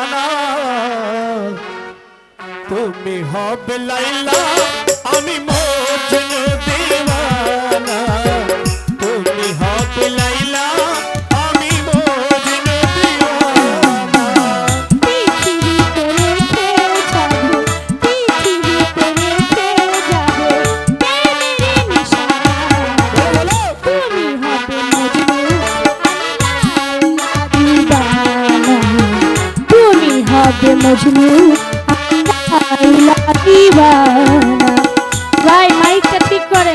জানা তুমি হবে লাইলা আমি রাধে মজনু গাই মাইকটা ঠিক করে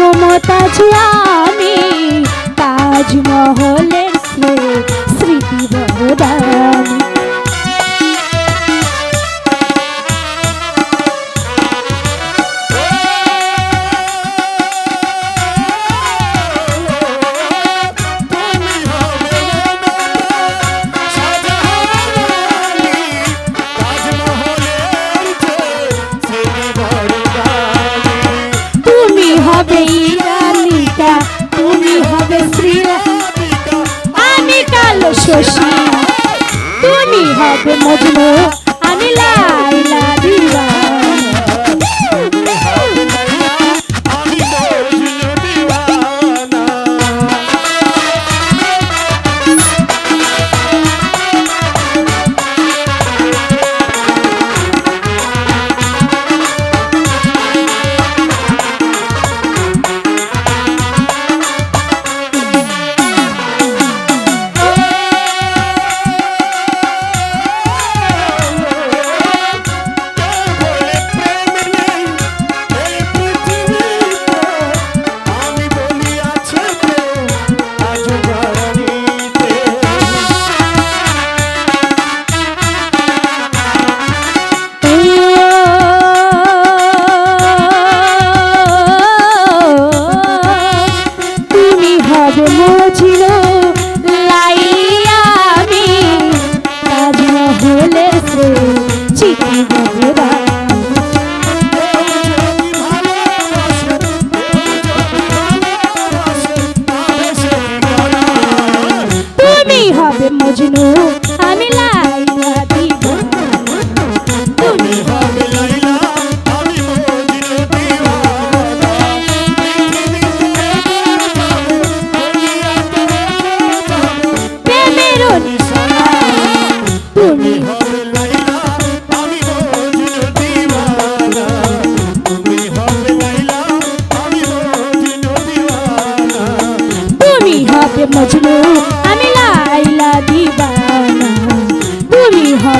মমতাজ আমি তাজমহলের স্মৃতি বহদার সেই রানীটা তুমি হবে শ্রী আমি কালো শশী তুমি হবে মজনু আমি লাল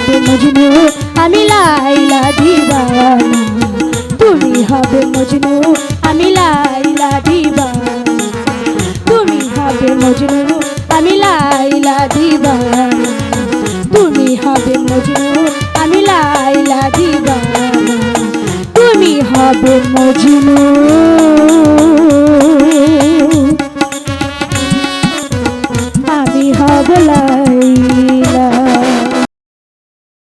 হবে মজনু? আমি লাইলা দিবানা। তুমি হবে মজনু? আমি লাইলা দিবানা। তুমি হবে মজনু? আমি লাইলা দিবানা। তুমি হবে মজনু? আমি লাইলা দিবানা। তুমি হবে মজনু।